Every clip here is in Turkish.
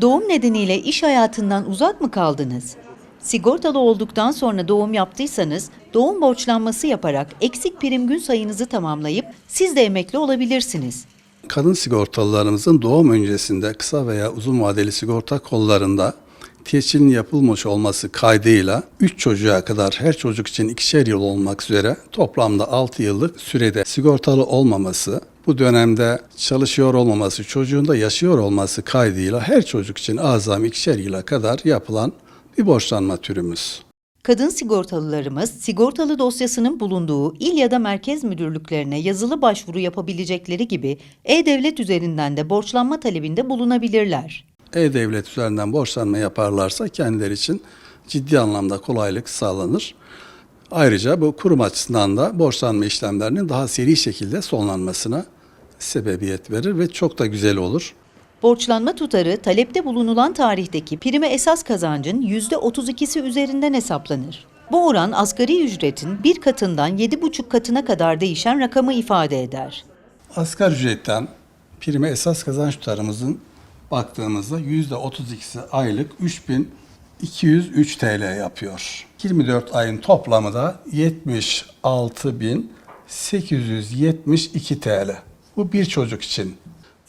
Doğum nedeniyle iş hayatından uzak mı kaldınız? Sigortalı olduktan sonra doğum yaptıysanız doğum borçlanması yaparak eksik prim gün sayınızı tamamlayıp siz de emekli olabilirsiniz. Kadın sigortalılarımızın doğum öncesinde kısa veya uzun vadeli sigorta kollarında tescilin yapılmış olması kaydıyla 3 çocuğa kadar her çocuk için ikişer yıl olmak üzere toplamda 6 yıllık sürede sigortalı olmaması, bu dönemde çalışıyor olmaması, çocuğun da yaşıyor olması kaydıyla her çocuk için azami ikişer yıla kadar yapılan bir borçlanma türümüz. Kadın sigortalılarımız sigortalı dosyasının bulunduğu il ya da merkez müdürlüklerine yazılı başvuru yapabilecekleri gibi e-devlet üzerinden de borçlanma talebinde bulunabilirler. E-Devlet üzerinden borçlanma yaparlarsa kendileri için ciddi anlamda kolaylık sağlanır. Ayrıca bu kurum açısından da borçlanma işlemlerinin daha seri şekilde sonlanmasına sebebiyet verir ve çok da güzel olur. Borçlanma tutarı talepte bulunulan tarihteki prime esas kazancın %32'si üzerinden hesaplanır. Bu oran asgari ücretin bir katından 7,5 katına kadar değişen rakamı ifade eder. Asgari ücretten prime esas kazanç tutarımızın baktığımızda %32'si aylık 3203 TL yapıyor. 24 ayın toplamı da 76.872 TL. Bu bir çocuk için.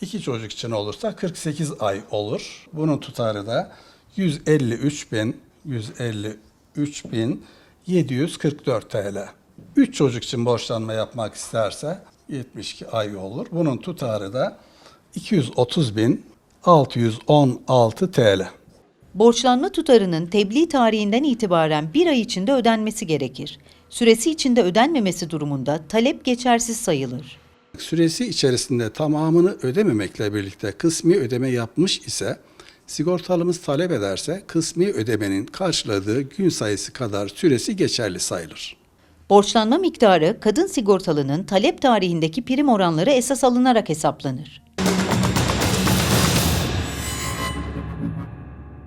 İki çocuk için olursa 48 ay olur. Bunun tutarı da 153 bin 153 bin 744 TL. 3 çocuk için borçlanma yapmak isterse 72 ay olur. Bunun tutarı da 230 bin 616 TL. Borçlanma tutarının tebliğ tarihinden itibaren bir ay içinde ödenmesi gerekir. Süresi içinde ödenmemesi durumunda talep geçersiz sayılır. Süresi içerisinde tamamını ödememekle birlikte kısmi ödeme yapmış ise sigortalımız talep ederse kısmi ödemenin karşıladığı gün sayısı kadar süresi geçerli sayılır. Borçlanma miktarı kadın sigortalının talep tarihindeki prim oranları esas alınarak hesaplanır.